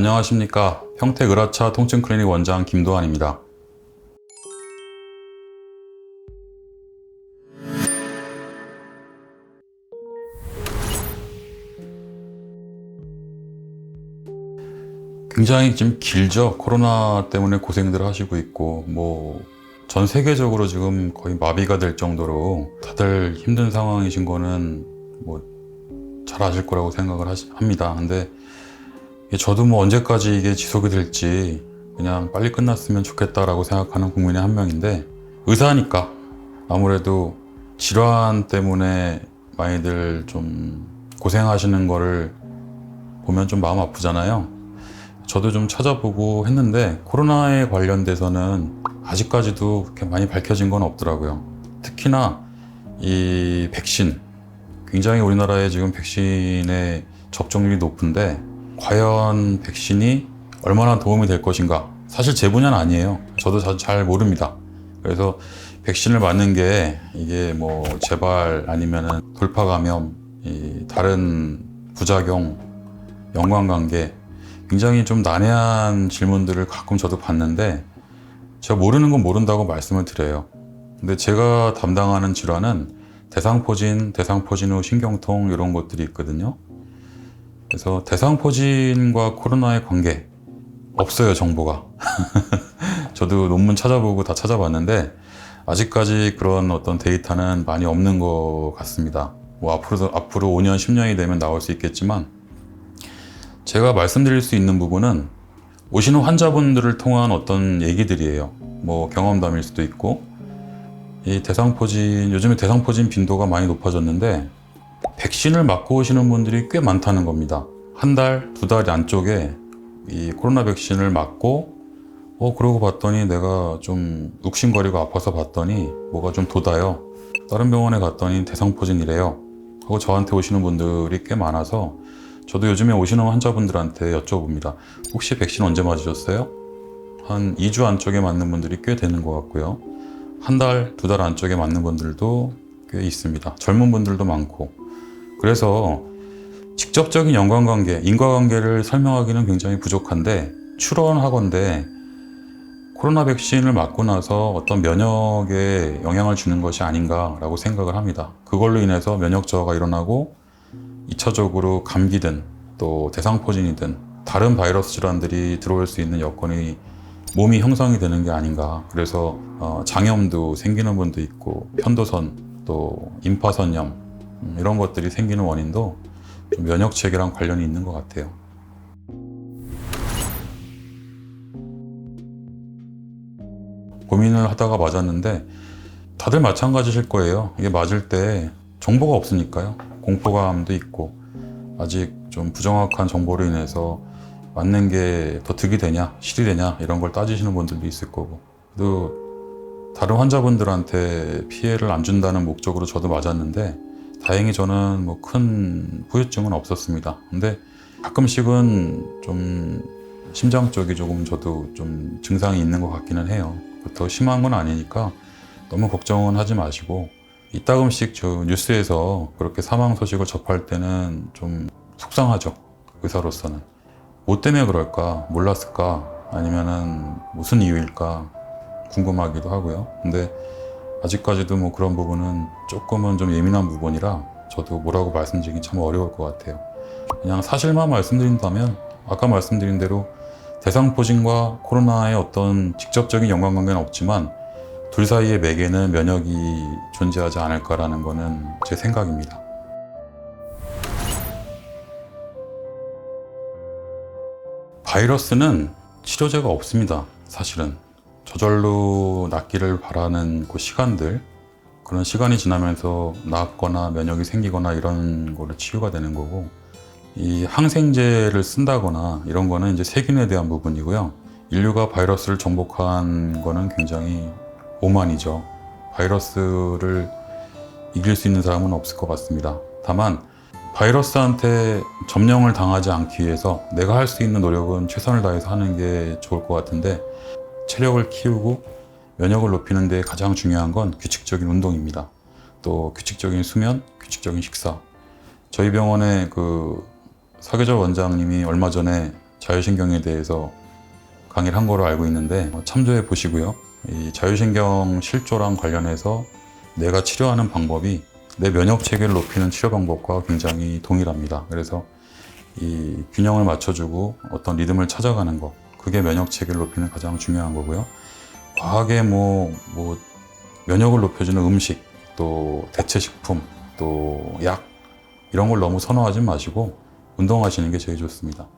안녕하십니까. 평택 을화차 통증 클리닉 원장 김도환입니다. 굉장히 좀 길죠. 코로나 때문에 고생들 하시고 있고, 뭐, 전 세계적으로 지금 거의 마비가 될 정도로 다들 힘든 상황이신 거는 뭐, 잘 아실 거라고 생각을 하시- 합니다. 근데 저도 뭐 언제까지 이게 지속이 될지 그냥 빨리 끝났으면 좋겠다라고 생각하는 국민의 한 명인데, 의사니까 아무래도 질환 때문에 많이들 좀 고생하시는 거를 보면 좀 마음 아프잖아요. 저도 좀 찾아보고 했는데 코로나에 관련돼서는 아직까지도 그렇게 많이 밝혀진 건 없더라고요. 특히나 이 백신 굉장히 우리나라에 지금 백신의 접종률이 높은데 과연 백신이 얼마나 도움이 될 것인가 사실 제 분야는 아니에요. 저도 자- 잘 모릅니다. 그래서 백신을 맞는 게 이게 뭐 재발 아니면은 돌파 감염 이 다른 부작용 연관관계 굉장히 좀 난해한 질문들을 가끔 저도 받는데 제가 모르는 건 모른다고 말씀을 드려요. 근데 제가 담당하는 질환은 대상포진, 대상포진 후 신경통 이런 것들이 있거든요. 그래서 대상포진과 코로나의 관계 없어요 정보가. 저도 논문 찾아보고 다 찾아봤는데 아직까지 그런 어떤 데이터는 많이 없는 것 같습니다. 뭐 앞으로 앞으로 5년, 10년이 되면 나올 수 있겠지만 제가 말씀드릴 수 있는 부분은 오시는 환자분들을 통한 어떤 얘기들이에요. 뭐 경험담일 수도 있고 이 대상포진 요즘에 대상포진 빈도가 많이 높아졌는데 백신을 맞고 오시는 분들이 꽤 많다는 겁니다. 한 달, 두 달 안쪽에 이 코로나 백신을 맞고 어 그러고 봤더니 내가 좀 욱신거리고 아파서 봤더니 뭐가 좀 돋아요. 다른 병원에 갔더니 대상포진이래요. 하고 저한테 오시는 분들이 꽤 많아서 저도 요즘에 오시는 환자분들한테 여쭤봅니다. 혹시 백신 언제 맞으셨어요? 한 2주 안쪽에 맞는 분들이 꽤 되는 것 같고요. 한 달, 두 달 안쪽에 맞는 분들도 꽤 있습니다. 젊은 분들도 많고. 그래서 직접적인 연관관계, 인과관계를 설명하기는 굉장히 부족한데 추론하건대 코로나 백신을 맞고 나서 어떤 면역에 영향을 주는 것이 아닌가라고 생각을 합니다. 그걸로 인해서 면역 저하가 일어나고 2차적으로 감기든 또 대상포진이든 다른 바이러스 질환들이 들어올 수 있는 여건이 몸이 형성이 되는 게 아닌가. 그래서 어, 장염도 생기는 분도 있고 편도선 또 임파선염 음, 이런 것들이 생기는 원인도 좀 면역 체계랑 관련이 있는 것 같아요. 고민을 하다가 맞았는데 다들 마찬가지실 거예요. 이게 맞을 때 정보가 없으니까요. 공포감도 있고 아직 좀 부정확한 정보로 인해서 맞는 게더 득이 되냐, 실이 되냐 이런 걸 따지시는 분들도 있을 거고. 또 다른 환자분들한테 피해를 안 준다는 목적으로 저도 맞았는데 다행히 저는 뭐 큰 후유증은 없었습니다. 근데 가끔씩은 좀 심장 쪽이 조금 저도 좀 증상이 있는 것 같기는 해요. 더 심한 건 아니니까 너무 걱정은 하지 마시고 이따금씩 저 뉴스에서 그렇게 사망 소식을 접할 때는 좀 속상하죠. 의사로서는. 뭐 때문에 그럴까? 몰랐을까? 아니면은 무슨 이유일까? 궁금하기도 하고요. 근데 아직까지도 뭐 그런 부분은 조금은 좀 예민한 부분이라 저도 뭐라고 말씀드리긴 참 어려울 것 같아요. 그냥 사실만 말씀드린다면 아까 말씀드린 대로 대상포진과 코로나의 어떤 직접적인 연관관계는 없지만 둘 사이의 맥에는 면역이 존재하지 않을까라는 거는 제 생각입니다. 바이러스는 치료제가 없습니다. 사실은 저절로 낫기를 바라는 그 시간들 그런 시간이 지나면서 낫거나 면역이 생기거나 이런 거를 치유가 되는 거고 이 항생제를 쓴다거나 이런 거는 이제 세균에 대한 부분이고요. 인류가 바이러스를 정복한 거는 굉장히 오만이죠. 바이러스를 이길 수 있는 사람은 없을 것 같습니다. 다만 바이러스한테 점령을 당하지 않기 위해서 내가 할 수 있는 노력은 최선을 다해서 하는 게 좋을 것 같은데 체력을 키우고 면역을 높이는 데 가장 중요한 건 규칙적인 운동입니다. 또 규칙적인 수면, 규칙적인 식사. 저희 병원에 그 서계절 원장님이 얼마 전에 자율신경에 대해서 강의를 한 거로 알고 있는데 어, 참조해 보시고요. 이 자율신경 실조랑 관련해서 내가 치료하는 방법이 내 면역 체계를 높이는 치료 방법과 굉장히 동일합니다. 그래서 이 균형을 맞춰주고 어떤 리듬을 찾아가는 거 그게 면역 체계를 높이는 가장 중요한 거고요. 과하게 뭐, 뭐 면역을 높여주는 음식 또 대체 식품 또 약 이런 걸 너무 선호하지 마시고 운동하시는 게 제일 좋습니다.